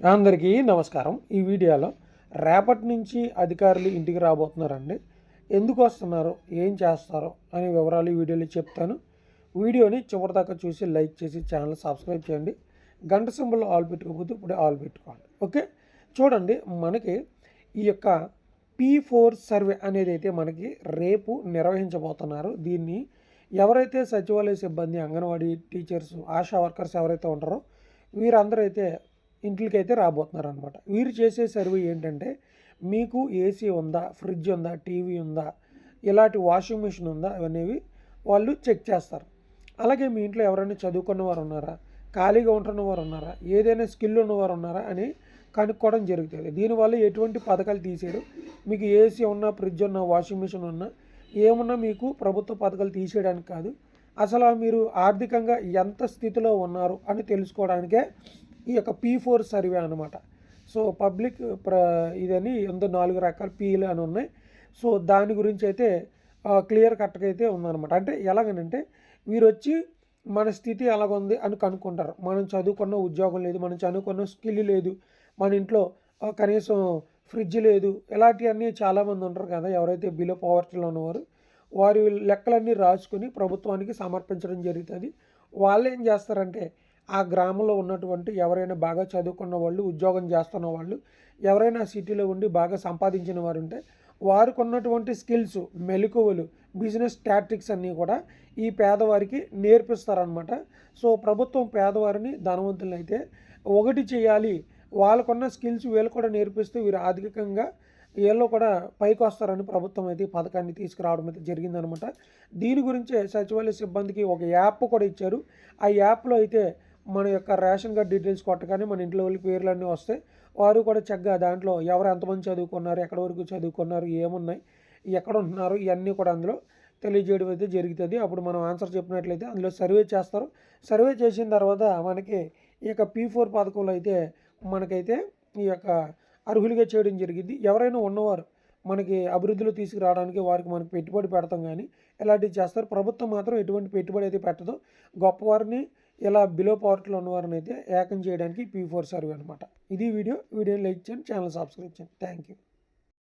అందరికీ నమస్కారం. ఈ వీడియోలో రేపటి నుంచి అధికారులు ఇంటికి రాబోతున్నారండి. ఎందుకు వస్తున్నారు? ఏం చేస్తారో? అనే వివరాలు ఈ వీడియోలో చెప్తాను. వీడియోని చివరిదాకా చూసి లైక్ చేసి ఛానల్ సబ్స్క్రైబ్ చేయండి. గంట సింబల్ ఆల్ పెట్టుకోకపోతే ఇప్పుడే ఆల్ పెట్టుకోండి. ఓకే? చూడండి మనకి ఈ యొక్క పీ ఫోర్ సర్వే అనేది అయితే మనకి రేపు నిర్వహించబోతున్నారు. దీన్ని ఎవరైతే సచివాలయ సిబ్బంది అంగన్వాడీ టీచర్స్ ఆశా వర్కర్స్ ఎవరైతే ఉంటారో వీరందరూ అయితే ఇంట్లకైతే అయితే రాబోతున్నారు అనమాట వీరు చేసే సర్వే ఏంటంటే మీకు ఏసీ ఉందా ఫ్రిడ్జ్ ఉందా టీవీ ఉందా ఇలాంటి వాషింగ్ మిషన్ ఉందా అవనేవి వాళ్ళు చెక్ చేస్తారు. అలాగే మీ ఇంట్లో ఎవరైనా చదువుకున్న వారు ఉన్నారా ఖాళీగా ఉంటున్న వారు ఉన్నారా ఏదైనా స్కిల్ ఉన్నవారు ఉన్నారా అని కనుక్కోవడం జరుగుతుంది. దీనివల్ల ఎటువంటి పథకాలు తీసేయరు. మీకు ఏసీ ఉన్నా ఫ్రిడ్జ్ ఉన్నా వాషింగ్ మిషన్ ఉన్నా ఏమున్నా మీకు ప్రభుత్వ పథకాలు తీసేయడానికి కాదు. అసలు మీరు ఆర్థికంగా ఎంత స్థితిలో ఉన్నారు అని తెలుసుకోవడానికే ఈ యొక్క పీ ఫోర్ సర్వే అనమాట సో పబ్లిక్ ప్ర ఇదని ఎంతో నాలుగు రకాల పీలు అని ఉన్నాయి. సో దాని గురించి అయితే క్లియర్ కట్గా అయితే ఉందన్నమాట. అంటే ఎలాగనంటే వీరు వచ్చి మన స్థితి ఎలాగుంది అని కనుక్కుంటారు. మనం చదువుకున్న ఉద్యోగం లేదు మనం చదువుకున్న స్కిల్ లేదు మన ఇంట్లో కనీసం ఫ్రిడ్జ్ లేదు ఇలాంటివన్నీ చాలామంది ఉంటారు కదా ఎవరైతే బిలో పవర్టీలో ఉన్నవారు. వారి లెక్కలన్నీ రాసుకొని ప్రభుత్వానికి సమర్పించడం జరుగుతుంది. వాళ్ళు ఏం చేస్తారంటే ఆ గ్రామంలో ఉన్నటువంటి ఎవరైనా బాగా చదువుకున్న వాళ్ళు ఉద్యోగం చేస్తున్న వాళ్ళు ఎవరైనా సిటీలో ఉండి బాగా సంపాదించిన వారు ఉంటే వారికి ఉన్నటువంటి స్కిల్స్ మెలకువలు బిజినెస్ టాక్టిక్స్ అన్నీ కూడా ఈ పేదవారికి నేర్పిస్తారనమాట సో ప్రభుత్వం పేదవారిని ధనవంతులను అయితే ఒకటి చేయాలి. వాళ్ళకున్న స్కిల్స్ వీళ్ళు కూడా నేర్పిస్తూ వీరు ఆర్థికంగా వీళ్ళు కూడా పైకి వస్తారని ప్రభుత్వం అయితే ఈ పథకాన్ని తీసుకురావడం అయితే జరిగిందనమాట దీని గురించే సచివాలయ సిబ్బందికి ఒక యాప్ కూడా ఇచ్చారు. ఆ యాప్లో అయితే మన యొక్క రేషన్ కార్డ్ డీటెయిల్స్ కొట్టగానే మన ఇంట్లో వాళ్ళ పేర్లు అన్నీ వస్తాయి. వారు కూడా చక్కగా దాంట్లో ఎవరు ఎంతమంది చదువుకున్నారు ఎక్కడ వరకు చదువుకున్నారు ఏమున్నాయి ఎక్కడ ఉంటున్నారు ఇవన్నీ కూడా అందులో తెలియజేయడం అయితే జరుగుతుంది. అప్పుడు మనం ఆన్సర్ చెప్పినట్లయితే అందులో సర్వే చేస్తారు. సర్వే చేసిన తర్వాత మనకి ఈ యొక్క పీ ఫోర్ పథకంలో అయితే మనకైతే ఈ యొక్క అర్హులుగా చేయడం జరిగింది. ఎవరైనా ఉన్నవారు మనకి అభివృద్ధిలో తీసుకురావడానికి వారికి మనకి పెట్టుబడి పెడతాం కానీ ఇలాంటివి చేస్తారు. ప్రభుత్వం మాత్రం ఎటువంటి పెట్టుబడి అయితే పెట్టదు. గొప్పవారిని ఇలా బిలో పవర్టీలో ఉన్నవారిని అయితే ఏకం చేయడానికి పీ ఫోర్ సర్వే అనమాట ఇది వీడియో. వీడియోని లైక్ చేయండి ఛానల్ సబ్స్క్రైబ్ చేయండి. Thank you